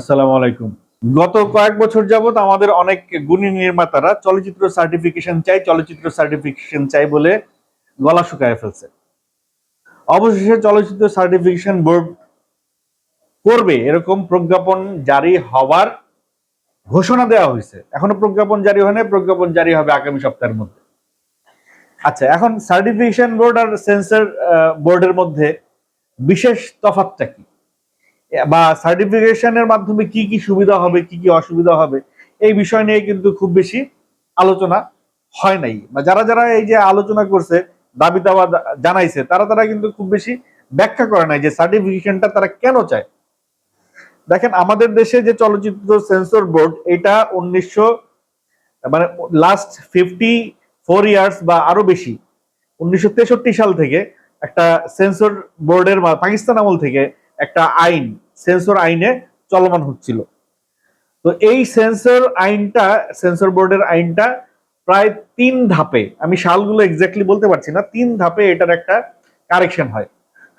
আসসালামু আলাইকুম। গত কয়েক বছর যাবত আমাদের অনেক গুণী নির্মাতারা চলচ্চিত্র সার্টিফিকেশন চাই, চলচ্চিত্র সার্টিফিকেশন চাই বলে গলা শুকায় ফেলছে। অবশেষে চলচ্চিত্র সার্টিফিকেশন বোর্ড করবে এরকম প্রজ্ঞাপন জারি হওয়ার ঘোষণা দেওয়া হয়েছে। এখনও প্রজ্ঞাপন জারি হয় নাই, প্রজ্ঞাপন জারি হবে আগামী সপ্তাহের মধ্যে। আচ্ছা এখন সার্টিফিকেশন বোর্ড আর সেন্সর বোর্ডের মধ্যে বিশেষ তফাৎটা কি? বা সার্টিফিকেশনের মাধ্যমে কি কি সুবিধা হবে, কি কি অসুবিধা হবে, এই বিষয় নিয়ে কিন্তু খুব বেশি আলোচনা হয় নাই। বা যারা যারা এই যে আলোচনা করছে দাবি দাবা জানাইছে, তারা তারা কিন্তু খুব বেশি ব্যাখ্যা করে নাই যে সার্টিফিকেশনটা তারা কেন চায়। দেখেন, আমাদের দেশে যে চলচ্চিত্র সেন্সর বোর্ড এটা উনিশশো মানে লাস্ট ফিফটি ফোর ইয়ার্স বা আরও বেশি, উনিশশো তেষট্টি সাল থেকে একটা সেন্সর বোর্ডের পাকিস্তান আমল থেকে একটা আইন সেন্সর আইনে চলমান হচ্ছিল। তো এই সেন্সর আইনটা, সেন্সর বোর্ডের আইনটা প্রায় তিন ধাপে, আমি সালগুলো এক্স্যাক্টলি বলতে পারছি না, তিন ধাপে এটার একটা কারেকশন হয়।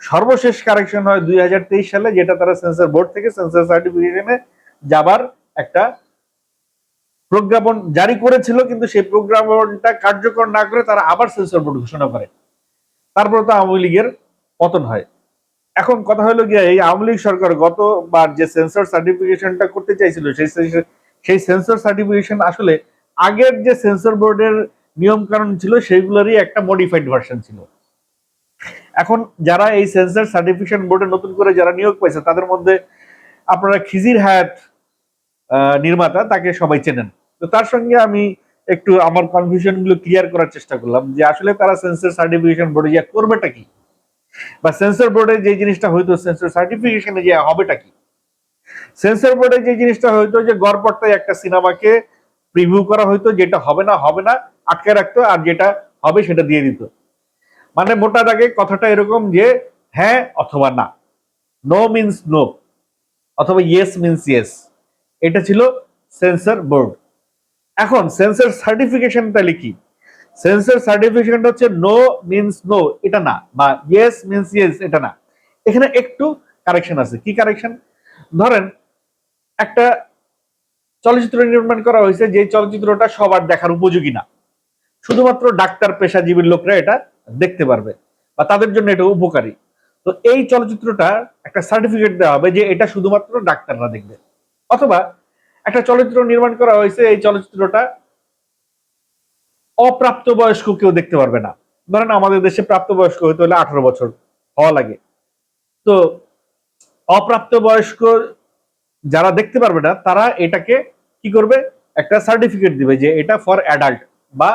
সর্বশেষ কারেকশন হয় দুই হাজার তেইশ সালে, যেটা তারা সেন্সর বোর্ড থেকে সেন্সর সার্টিফিকেশনে যাবার একটা প্রজ্ঞাপন জারি করেছিল, কিন্তু সেই প্রজ্ঞাপনটা কার্যকর না করে তারা আবার সেন্সর বোর্ড ঘোষণা করে। তারপর তো আওয়ামী লীগের পতন হয়। এখন কথা হলো গিয়ে, এই আওয়ামী লীগ সরকার গতবার যে সেন্সর সার্টিফিকেশনটা করতে চাইছিল, সেই সেই সেন্সর সার্টিফিকেশন আসলে আগের যে সেন্সর বোর্ডের নিয়ম কানুন ছিল, সেইগুলোরই একটা মডিফাইড ভার্সন ছিল। এখন যারা এই সেন্সর সার্টিফিকেশন বোর্ডে নতুন করে যারা নিয়োগ পাইছে, তাদের মধ্যে আপনারা খিজির হায়াত নির্মাতা, তাকে সবাই চেনেন। তো তার সঙ্গে আমি একটু আমার কনফিউশনগুলো ক্লিয়ার করার চেষ্টা করলাম যে আসলে তারা সেন্সর সার্টিফিকেশন বোর্ডে যা করবেটা কি? বা সেন্সর বোর্ডে যে জিনিসটা হইতো সেন্সর সার্টিফিকেশনে যে হবেটা কি? সেন্সর বোর্ডে যে জিনিসটা হইতো যে গড়পট্টায় একটা সিনেমাকে প্রিভিউ করা হইতো, যেটা হবে না হবে না, আটকে রাখতো, আর যেটা হবে সেটা দিয়ে দিত। মানে মোটা দাগে কথাটা এরকম যে হ্যাঁ অথবা না। নো মিনস নো অথবা ইয়েস মিনস ইয়েস এটা ছিল সেন্সর বোর্ড এখন সেন্সর সার্টিফিকেশন তাহলে কি? সেন্সর সার্টিফিকেশনটা হচ্ছে নো মিনস নো এটা না, বা ইয়েস মিনস ইয়েস এটা না। এখানে একটু কারেকশন আছে। কি কারেকশন ধরেন, একটা চলচ্চিত্র নির্মাণ করা হয়েছে, যে চলচ্চিত্রটা সবার দেখার উপযোগী না। শুধুমাত্র ডাক্তার পেশাজীবীর লোকরা এটা দেখতে পারবে, বা তাদের জন্য এটা উপকারী। তো এই চলচ্চিত্রটা একটা সার্টিফিকেট দেওয়া হবে যে এটা শুধুমাত্র ডাক্তাররা দেখবে। অথবা একটা চলচ্চিত্র নির্মাণ করা হয়েছে, এই চলচ্চিত্রটা অপ্রাপ্ত বয়স্ক কেউ দেখতে পারবে না। ধরেন আমাদের দেশে প্রাপ্তবয়স্ক হইতে হলে আঠারো বছর হওয়া লাগে। তো অপ্রাপ্ত বয়স্ক যারা দেখতে পারবে না, তারা এটাকে কি করবে? একটা সার্টিফিকেট দিবে যে এটা ফর অ্যাডাল্ট বা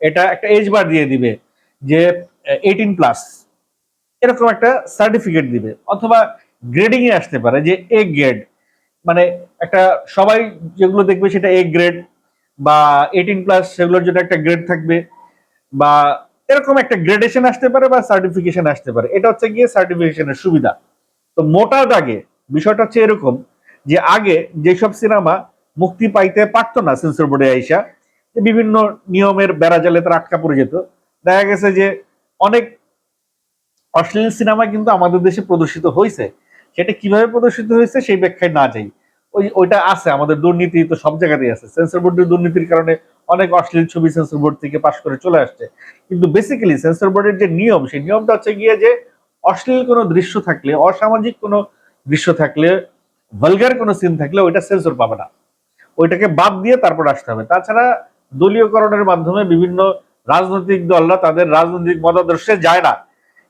এটা একটা এজ বার দিয়ে দিবে যে এইটিন প্লাস এরকম একটা সার্টিফিকেট দিবে। অথবা গ্রেডিং এ আসতে পারে যে এ গ্রেড মানে একটা সবাই যেগুলো দেখবে সেটা এ গ্রেড বা এইটিন প্লাস সেগুলোর জন্য একটা গ্রেড থাকবে বা এরকম একটা গ্রেডেশন আসতে পারে বা সার্টিফিকেশন আসতে পারে। এটা হচ্ছে গিয়ে সার্টিফিকেশনের সুবিধা। তো মোটা দাগে বিষয়টা হচ্ছে এরকম যে আগে যেসব সিনেমা মুক্তি পাইতে পারতো না সেন্সর বোর্ডে আইসা বিভিন্ন নিয়মের বেড়াজালে তারা আটকা পড়ে যেত। দেখা গেছে যে অনেক অশ্লীল সিনেমা কিন্তু আমাদের দেশে প্রদর্শিত হয়েছে সেটা কীভাবে প্রদর্শিত হয়েছে সেই ব্যাখ্যায় না যাই। ওই, ওইটা আছে, আমাদের দুর্নীতি তো সব জায়গাতেই আছে। সেন্সর বোর্ডের দুর্নীতির কারণে অনেক অশ্লীল ছবি সেন্সর বোর্ড থেকে পাশ করে চলে আসছে। কিন্তু বেসিক্যালি সেন্সর বোর্ডের যে নিয়ম, সেই নিয়মটা হচ্ছে গিয়ে যে অশ্লীল কোনো দৃশ্য থাকলে, অসামাজিক কোনো দৃশ্য থাকলে ভালগার কোনো সিন থাকলে ওইটা সেন্সর পাবে না। ওইটাকে বাদ দিয়ে তারপর আসতে হবে। তাছাড়া দলীয়করণের মাধ্যমে বিভিন্ন রাজনৈতিক দলরা তাদের রাজনৈতিক মতাদর্শে যায় না।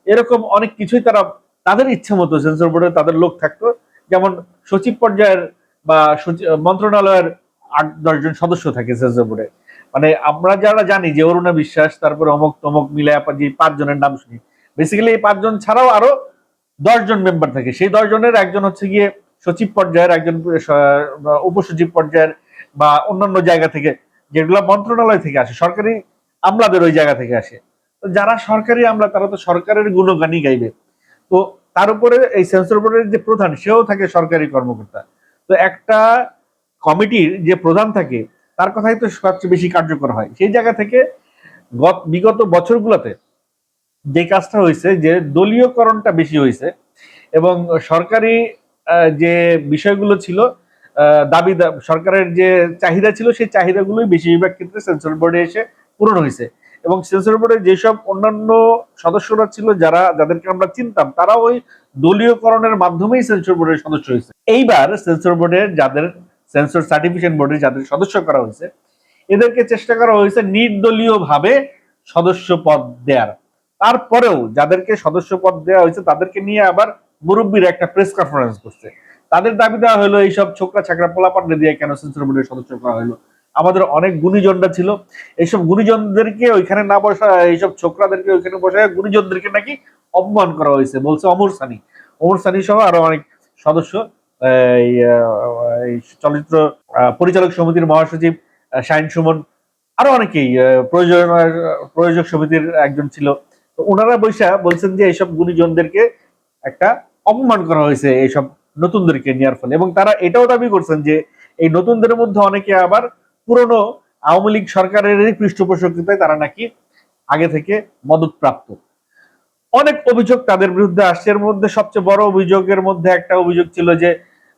এরকম অনেক কিছুই তারা, তাদের ইচ্ছে মতো সেন্সর বোর্ডে তাদের লোক থাকতো। যেমন সচিব পর্যায়ের বা মন্ত্রণালয়ের আট দশজন সদস্য থাকে সেন্সর বোর্ডে মানে আমরা যারা জানি যে অরুণা বিশ্বাস, তারপরে অমক তমক মিলে যে পাঁচজনের নাম শুনি বেসিক্যালি এই পাঁচজন ছাড়াও আরও দশজন মেম্বার থাকে। সেই দশজনের একজন হচ্ছে গিয়ে সচিব পর্যায়ের, একজন উপসচিব পর্যায়ের বা অন্যান্য জায়গা থেকে যেগুলো মন্ত্রণালয় থেকে আসে, সরকারি আমলাদের ওই জায়গা থেকে আসে। তো যারা সরকারি আমলা, তারা তো সরকারের গুণগানই গাইবে। তো তার উপরে, এই সেন্সর বোর্ডের যে প্রধান, সেও থাকে সরকারি কর্মকর্তা। তো একটা কমিটির যে প্রধান থাকে, তার কথাই তো সবচেয়ে বেশি কার্যকর হয়। সেই জায়গা থেকে বিগত বছরগুলোতে যে কাজটা হয়েছে, যে দলীয়করণটা বেশি হয়েছে এবং সরকারি যে বিষয়গুলো ছিল দাবি সরকারের যে চাহিদা ছিল, সেই চাহিদাগুলোই বেশিরভাগ ক্ষেত্রে সেন্সর বোর্ডে এসে পূরণ হয়েছে। এবং সেন্সর বোর্ডে যেসব অন্যান্য সদস্যরা ছিল, যারা, যাদেরকে আমরা চিনতাম তারা ওই দলীয়করণের মাধ্যমেই সেন্সর বোর্ডের সদস্য হয়েছে। এইবার সেন্সর বোর্ডের যাদের সেন্সর সার্টিফিকেশন বোর্ডের যাদের সদস্য করা হয়েছে, এদেরকে চেষ্টা করা হয়েছে নির্দলীয় ভাবে সদস্য পদ দেওয়ার তারপরেও যাদেরকে সদস্য পদ দেওয়া হয়েছে, তাদেরকে নিয়ে আবার মুরব্বীর একটা প্রেস কনফারেন্স করছে। তাদের দাবি দেওয়া হলো, এইসব ছোকরা ছাকরা পোলাপান্ডে দিয়ে কেন সেন্সর বোর্ডের সদস্য করা হলো? আমাদের অনেক গুণীজনরা ছিল। এইসব গুণীজনদেরকে ওইখানে না বসা, এইসব ছোকরাদেরকে ওইখানে বসায় গুণীজনদেরকে নাকি অপমান করা হয়েছে, বলছে অমর সানি। অমর সানি সহ আরও অনেক সদস্য চলচ্চিত্র পরিচালক সমিতির মহাসচিব শাহিন সুমন, আরও অনেকেই প্রয়োজন প্রয়োজক সমিতির একজন ছিল। তো ওনারা বৈশা বলছেন যে এইসব গুণীজনদেরকে একটা অপমান করা হয়েছে এইসব নতুনদেরকে নেওয়ার ফলে। এবং তারা এটাও দাবি করছেন যে এই নতুনদের মধ্যে অনেকে আবার পুরনো আওয়ামী লীগ সরকারেরই পৃষ্ঠপোষকতায় তারা নাকি আগে থেকে মদত প্রাপ্ত অনেক অভিযোগ তাদের বিরুদ্ধে আসছে। এর মধ্যে সবচেয়ে বড় অভিযোগের মধ্যে একটা অভিযোগ ছিল যে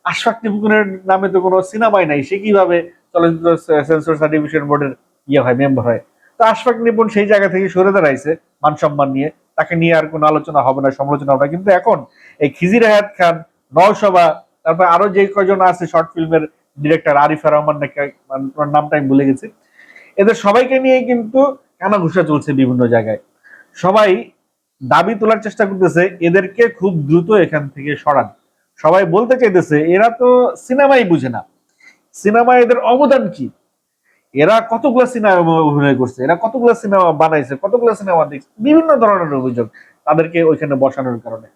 আশফাক নিপুণের নামে তো কোনো সিনেমাই নাই। সে কীভাবে চলচ্চিত্র সেন্সর সার্টিফিকেশন বোর্ডের ইয়ে হয়, মেম্বার হয়? তো আশফাক নিপুণ সেই জায়গা থেকে সরে দাঁড়াইছে মান সম্মান নিয়ে। তাকে নিয়ে আর কোনো আলোচনা হবে না, সমালোচনা হবে না। কিন্তু এখন এই খিজির হায়াত খান নওশবা, তারপর আরও যে কয়জন আছে শর্ট ফিল্মের ডিরেক্টর আরিফা রহমান নাকি মানে নামটা আমি ভুলে গেছি। এদের সবাইকে নিয়ে কিন্তু কানাঘুষা চলছে বিভিন্ন জায়গায়? সবাই দাবি তোলার চেষ্টা করতেছে, এদেরকে খুব দ্রুত এখান থেকে সরান। সবাই বলতে চাইতেছে, এরা তো সিনেমাই বুঝে না। সিনেমা এদের অবদান কি? এরা কতগুলো সিনেমা অভিনয় করছে? এরা কতগুলো সিনেমা বানাইছে? কতগুলো সিনেমা দেখছে? বিভিন্ন ধরনের অভিযোগ তাদেরকে ওইখানে বসানোর কারণে।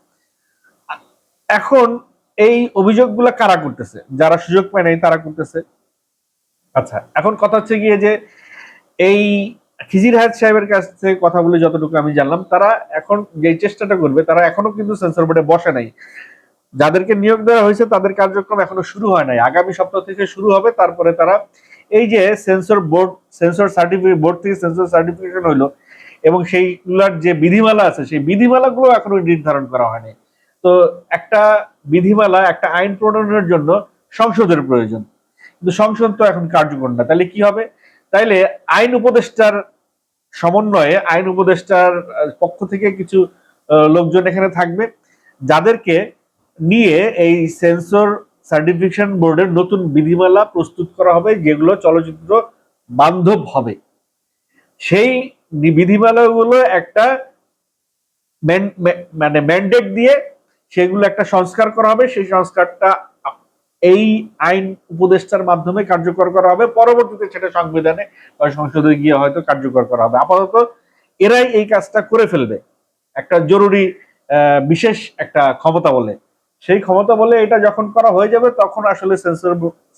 এখন এই অভিযোগগুলো কারা করতেছে? যারা সুযোগ পায় নাই, তারা করতেছে। আচ্ছা এখন কথা হচ্ছে গিয়ে যে এই খিজির হায়াত সাহেবের কাছ থেকে কথা বলে যতটুকু আমি জানলাম, তারা এখন যে চেষ্টাটা করবে, তারা এখনও কিন্তু সেন্সর বোর্ডে বসে নাই। যাদেরকে নিয়োগ দেওয়া হয়েছে, তাদের কার্যক্রম এখনও শুরু হয় নাই। আগামী সপ্তাহ থেকে শুরু হবে, তারপরে তারা এই যে censor board, censor certificate, board থেকে সেন্সর সার্টিফিকেশন হইল এবং সেইগুলার যে বিধিমালা আছে, সেই বিধিমালাগুলো এখনও নির্ধারণ করা হয়নি তো একটা বিধিমালা, একটা আইন প্রণয়নের জন্য সংসদের প্রয়োজন। কিন্তু সংসদ তো এখন কার্যকর না। তাহলে কি হবে? তাইলে আইন উপদেষ্টার সমন্বয়ে, আইন উপদেষ্টার পক্ষ থেকে কিছু লোকজন এখানে থাকবে, যাদেরকে নিয়ে এই সেন্সর সার্টিফিকেশন বোর্ডের নতুন বিধিমালা প্রস্তুত করা হবে, যেগুলো চলচ্চিত্র বান্ধব হবে। সেই বিধিমালাগুলো একটা মানে ম্যান্ডেট দিয়ে সেগুলো একটা সংস্কার করা হবে, সেই সংস্কারটা এই আইন উপদেষ্টার মাধ্যমে কার্যকর করা হবে। পরবর্তীতে সেটা সংবিধানে বা সংসদে গিয়ে হয়তো কার্যকর করা হবে। আপাতত এরাই এই কাজটা করে ফেলবে। একটা জরুরি বিশেষ একটা ক্ষমতা বলে। সেই ক্ষমতা বলে এটা যখন করা হয়ে যাবে, তখন আসলে সেন্সর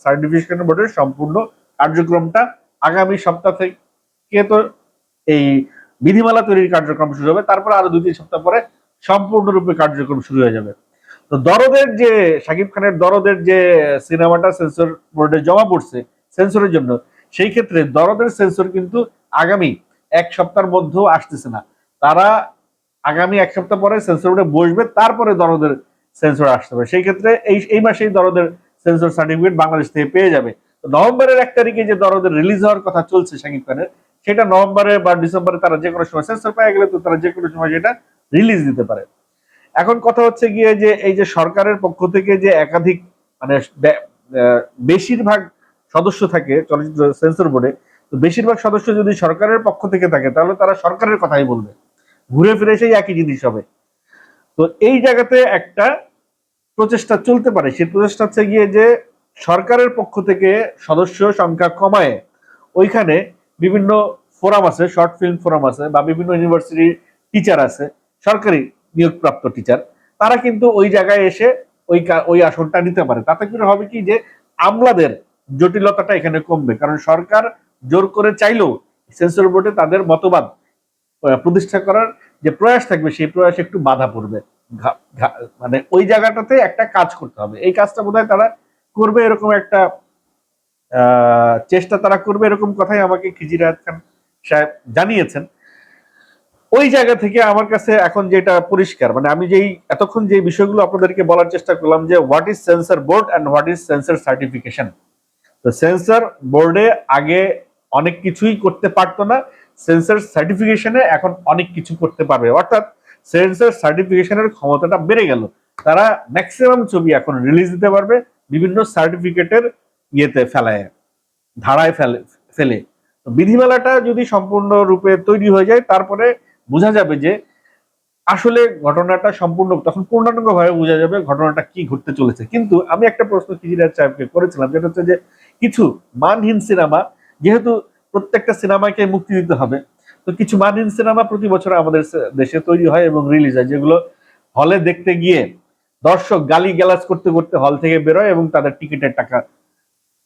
সার্টিফিকেশন বোর্ডের সম্পূর্ণ কার্যক্রমটা আগামী সপ্তাহ থেকে তো এই বিধিমালা তৈরির কার্যক্রম শুরু হবে। তারপর আরও দুই, তিন সপ্তাহ পরে সম্পূর্ণরূপে কার্যক্রম শুরু হয়ে যাবে। তো দরদের যে, শাকিব খানের দরদের যে সিনেমাটা সেন্সর বোর্ডে জমা পড়ছে সেন্সরের জন্য, সেই ক্ষেত্রে দরদের সেন্সর কিন্তু আগামী এক সপ্তাহের মধ্যেও আসতেছে না। তারা আগামী এক সপ্তাহ পরে সেন্সর বোর্ডে বসবে, তারপরে দরদের সেন্সর আসতে হবে। সেই ক্ষেত্রে এই এই মাসেই দরদের সেন্সর সার্টিফিকেট বাংলাদেশ থেকে পেয়ে যাবে। তো নভেম্বরের এক তারিখে যে দরদের রিলিজ হওয়ার কথা চলছে শাকিব খানের, সেটা নভেম্বরে বা ডিসেম্বরে তারা যে কোনো সময় সেন্সর পেয়ে গেলে তো তারা যে কোনো সময় সেটা রিলিজ দিতে পারে। এখন কথা হচ্ছে গিয়ে যে, এই যে সরকারের পক্ষ থেকে যে একাধিক মানে বেশিরভাগ সদস্য থাকে, চলচ্চিত্র সেন্সর বোর্ডে তো বেশিরভাগ সদস্য যদি সরকারের পক্ষ থেকে থাকে, তাহলে তারা সরকারের কথাই বলবে। ঘুরে ফিরে সেই একই জিনিস হবে। তো এই জায়গাতে একটা প্রচেষ্টা চলতে পারে। সেই প্রচেষ্টা হচ্ছে গিয়ে যে, সরকারের পক্ষ থেকে সদস্য সংখ্যা কমায়। ওইখানে বিভিন্ন ফোরাম আছে শর্ট ফিল্ম ফোরাম আছে, বা বিভিন্ন ইউনিভার্সিটির টিচার আছে। সরকারি নিয়োগপ্রাপ্ত টিচার তারা কিন্তু ওই জায়গায় এসে ওই ওই আসনটা নিতে পারে। তাতে করে হবে কি যে আমলাদের জটিলতাটা এখানে কমবে। কারণ সরকার জোর করে চাইলেও সেন্সর বোর্ডে তাদের মতবাদ প্রতিষ্ঠা করার যে প্রয়াস থাকবে, সেই প্রয়াস একটু বাধা পড়বে। মানে ওই জায়গাটাতে একটা কাজ করতে হবে। এই কাজটা বোধহয় তারা করবে এরকম একটা চেষ্টা তারা করবে এরকম কথাই আমাকে খিজির আয়াত খান সাহেব জানিয়েছেন। ওই জায়গা থেকে আমার কাছে এখন যেটা পরিষ্কার মানে আমি যেই, এতক্ষণ যে বিষয়গুলো আপনাদেরকে বলার চেষ্টা করলাম যে what is censor board and what is censor certification তো সেন্সর বোর্ডে আগে অনেক কিছুই করতে পারতো না সেন্সর সার্টিফিকেশনে এখন অনেক কিছু করতে পারবে। অর্থাৎ সেন্সর সার্টিফিকেশনের ক্ষমতাটা বেড়ে গেল। তারা ম্যাক্সিমাম ছবি এখন রিলিজ দিতে পারবে বিভিন্ন সার্টিফিকেটের ইয়েতে ফেলায়, ধারায় ফেলে ফেলে। বিধিমালাটা যদি সম্পূর্ণরূপে তৈরি হয়ে যায়, তারপরে বোঝা যাবে যে আসলে ঘটনাটা সম্পূর্ণ, তখন পূর্ণাঙ্গ ভাবে বোঝা যাবে ঘটনাটা কি ঘটতে চলেছে। কিন্তু আমি একটা প্রশ্ন কিজিরাজ সাহেবকে করেছিলাম, যেটা হচ্ছে যে কিছু মানহীন সিনেমা, যেহেতু প্রত্যেকটা সিনেমাকে মুক্তি দিতে হবে, তো কিছু মানহীন সিনেমা প্রতি বছর আমাদের দেশে তৈরি হয় এবং রিলিজ হয়, যেগুলো হলে দেখতে গিয়ে দর্শক গালি গ্যালাজ করতে করতে হল থেকে বেরোয় এবং তাদের টিকিটের টাকা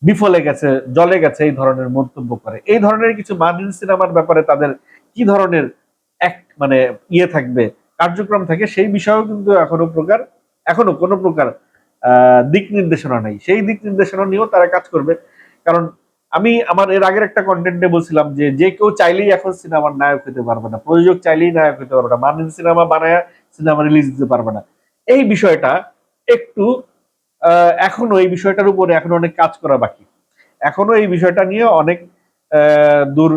বিফলে গেছে, জলে গেছে, এই ধরনের মন্তব্য করে। এই ধরনের কিছু মানহীন সিনেমার ব্যাপারে তাদের কি ধরনের এক মানে ইয়ে থাকবে, কার্যক্রম থাকে, সেই বিষয়েও কিন্তু এখনও প্রকার, এখনও কোনো প্রকার দিক নির্দেশনা নেই। সেই দিক নির্দেশনা নিয়েও তারা কাজ করবে। কারণ আমি আমার এর আগের একটা কন্টেন্টে বলছিলাম যে যে কেউ চাইলেই এখন সিনেমার নায়ক হতে পারবে না, প্রযোজক চাইলেই নায়ক হতে পারবে না মানহীন সিনেমা বানায় সিনেমা রিলিজ দিতে পারবে না। এই বিষয়টা একটু এখনও এই বিষয়টার উপরে এখনও অনেক কাজ করা বাকি। এখনও এই বিষয়টা নিয়ে অনেক দূর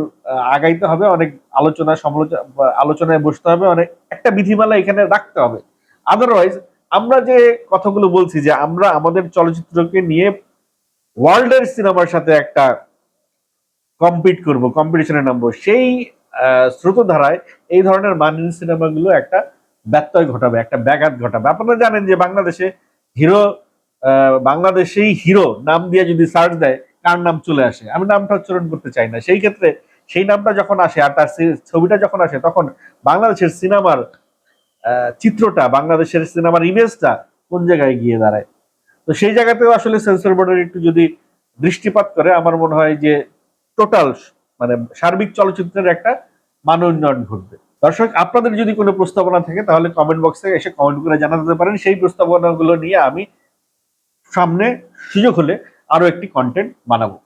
আগাইতে হবে, অনেক আলোচনা, সমালোচনা আলোচনায় বসতে হবে, অনেক, একটা বিধিমালা এখানে রাখতে হবে। আদারওয়াইজ আমরা যে কথাগুলো বলছি যে আমরা আমাদের চলচ্চিত্রকে নিয়ে ওয়ার্ল্ডের সিনেমার সাথে একটা কম্পিট করব কম্পিটিশনে নামবো, সেই স্রোতধারায় এই ধরনের মানহীন সিনেমাগুলো একটা ব্যত্যয় ঘটাবে, একটা ব্যাঘাত ঘটাবে। আপনারা জানেন যে বাংলাদেশে হিরো বাংলাদেশেই হিরো নাম দিয়ে যদি সার্চ দেয় কার নাম চলে আসে? আমি নামটা উচ্চারণ করতে চাই না। সেই ক্ষেত্রে সেই নামটা যখন আসে আর তার ছবিটা যখন আসে, তখন বাংলাদেশের সিনেমার চিত্রটা, বাংলাদেশের সিনেমার ইমেজটা কোন জায়গায় গিয়ে দাঁড়ায়? তো সেই জায়গাতেও আসলে সেন্সর বোর্ডের একটু যদি দৃষ্টিপাত করে, আমার মনে হয় যে টোটাল মানে সার্বিক চলচ্চিত্রের একটা মান উন্নয়ন ঘটবে। দর্শক, আপনাদের যদি কোনো প্রস্তাবনা থাকে, তাহলে কমেন্ট বক্সে এসে কমেন্ট করে জানাতে পারেন। সেই প্রস্তাবনাগুলো নিয়ে আমি সামনে সুযোগ হলে আরও একটি কন্টেন্ট বানাবো।